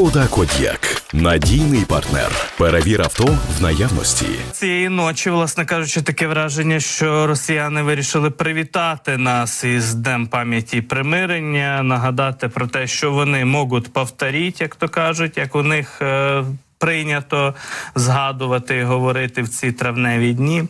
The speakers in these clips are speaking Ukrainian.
Шкода Код'як надійний партнер. Перевір авто в наявності. Цієї ночі, власне кажучи, таке враження, що росіяни вирішили привітати нас із Днем пам'яті примирення, нагадати про те, що вони можуть повторити, як то кажуть, як у них е, прийнято згадувати і говорити в ці травневі дні.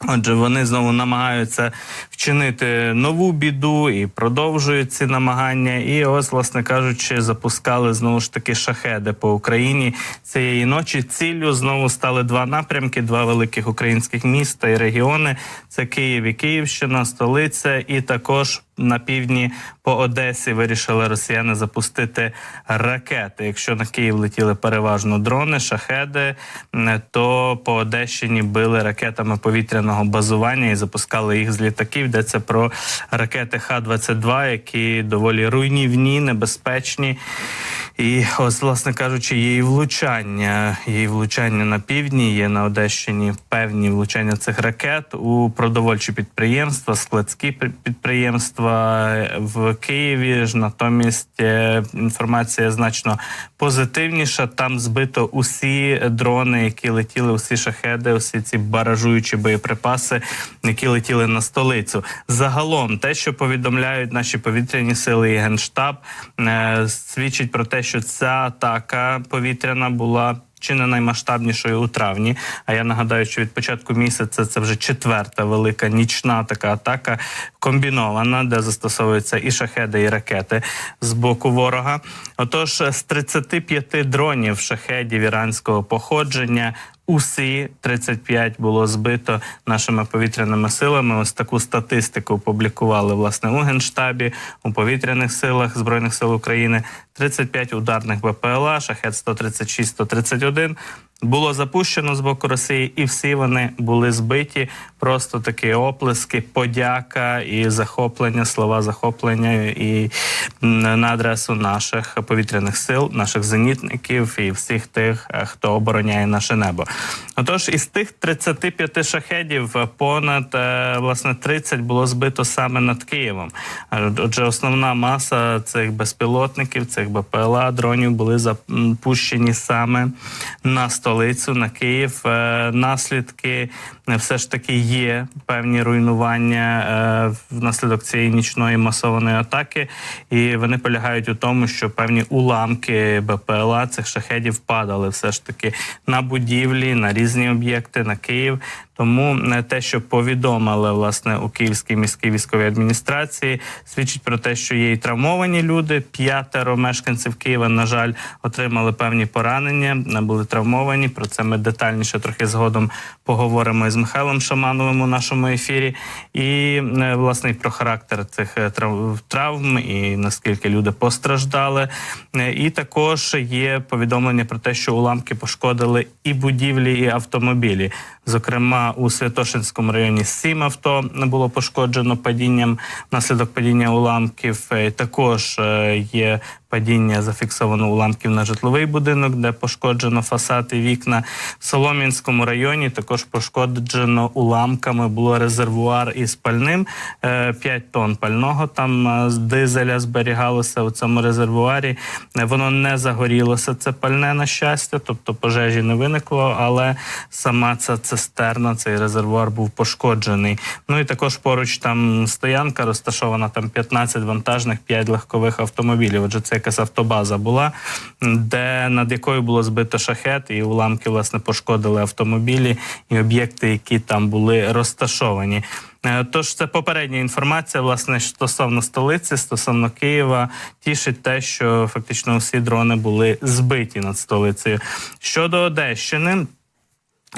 Отже, вони знову намагаються вчинити нову біду і продовжують ці намагання. І ось, власне кажучи, запускали знову ж таки шахеди по Україні цієї ночі. Ціллю знову стали два напрямки: два великих українських міста і регіони: це Київ і Київщина, столиця, і також на півдні по Одесі вирішили росіяни запустити ракети. Якщо на Київ летіли переважно дрони, шахеди, то по Одещині били ракетами повітряного базування і запускали їх з літаків. Йдеться про ракети Х-22, які доволі руйнівні, небезпечні. І ось, власне кажучи, і влучання. Є влучання на півдні, є на Одещині певні влучання цих ракет у продовольчі підприємства, складські підприємства в Києві. ж Натомість е, інформація значно позитивніша. Там збито усі дрони, які летіли, усі шахеди, усі ці баражуючі боєприпаси, які летіли на столицю. Загалом, те, що повідомляють наші повітряні сили і генштаб, е, свідчить про те, що ця атака повітряна була. Чи не наймасштабнішою у травні? А я нагадаю, що від початку місяця це вже четверта велика нічна така атака комбінована, де застосовуються і шахеди, і ракети з боку ворога. Отож, з 35 дронів шахедів іранського походження. Усі 35 було збито нашими повітряними силами. Ось таку статистику опублікували власне у генштабі у повітряних силах збройних сил України. 35 ударних БПЛА, шахет 136-131 було запущено з боку Росії, і всі вони були збиті. Просто такі оплески, подяка і захоплення, слова захоплення і на адресу наших повітряних сил, наших зенітників і всіх тих, е, хто обороняє наше небо. Отож, із тих 35 шахедів е, понад е, власне 30 було збито саме над Києвом. Отже, основна маса цих безпілотників, цих БПЛА, дронів були запущені саме на столицю, на Київ. Е, Наслідки е, все ж таки є певні руйнування е, внаслідок цієї нічної масованої атаки, і вони полягають у тому, що певні уламки БПЛА цих шахедів падали все ж таки на будівлі, на різні об'єкти, на Київ. Тому е, те, що повідомили власне у Київській міській військовій адміністрації, свідчить про те, що є і травмовані люди. П'ятеро мешканців Києва, на жаль, отримали певні поранення, не були травмовані. Про це ми детальніше трохи згодом поговоримо із Михайлом Шамановим у нашому ефірі. І е, власне про характер цих е, травм і наскільки люди постраждали. І також є повідомлення про те, що уламки пошкодили і будівлі, і автомобілі. Зокрема, у Святошинському районі сім авто було пошкоджено падінням внаслідок падіння уламків. Е, Також е, є падіння зафіксовано уламків на житловий будинок, де пошкоджено фасад і вікна. В Солом'янському районі також пошкоджено уламками. Було резервуар із пальним. 5 тонн пального там е, з дизеля зберігалося у цьому резервуарі. Е, Воно не загорілося. Це пальне на щастя, тобто пожежі не виникло, але сама ця цистерна, цей резервуар був пошкоджений. Ну і також поруч там стоянка розташована там 15 вантажних, 5 легкових автомобілів. Отже, це якась автобаза була, де над якою було збито шахет, і уламки власне пошкодили автомобілі і об'єкти, які там були розташовані. Е, Тож це попередня інформація, власне, стосовно столиці, стосовно Києва, тішить те, що фактично всі дрони були збиті над столицею. Щодо Одещини.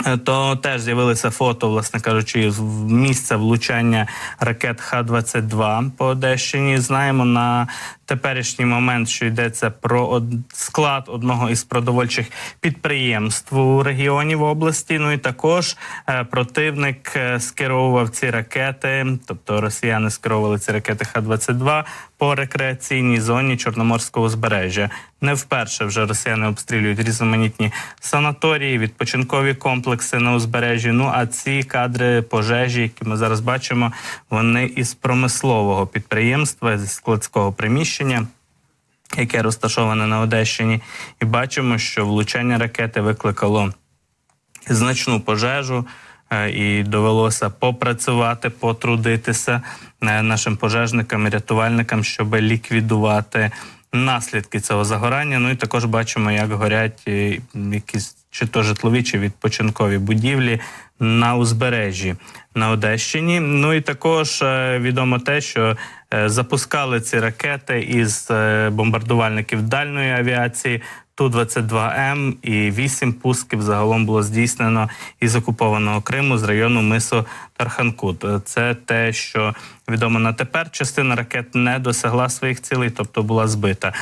Е, То теж з'явилися фото, власне кажучи, з місця влучання ракет Х-22 по Одещині. Знаємо на теперішній момент, що йдеться про склад одного із продовольчих підприємств у регіоні в області. Ну і також е, противник е, скеровував ці ракети, тобто росіяни скеровували ці ракети Х-22 по рекреаційній зоні Чорноморського узбережжя. Не вперше вже росіяни обстрілюють різноманітні санаторії, відпочинкові комплекси на узбережжі. Ну а ці кадри пожежі, які ми зараз бачимо, вони із промислового підприємства, зі складського приміщення. яке розташоване на Одещині, і бачимо, що влучання ракети викликало значну пожежу. е, І довелося попрацювати, потрудитися е, нашим пожежникам і рятувальникам, щоб ліквідувати наслідки цього загорання. Ну і також бачимо, як горять е, якісь чи то житлові, чи відпочинкові будівлі на узбережжі на Одещині. Ну і також е, відомо те, що е, запускали ці ракети із е, бомбардувальників дальної авіації. Ту-22М і вісім пусків загалом було здійснено із окупованого Криму з району мису Тарханкут. Це те, що відомо на тепер. Частина ракет не досягла своїх цілей, тобто була збита.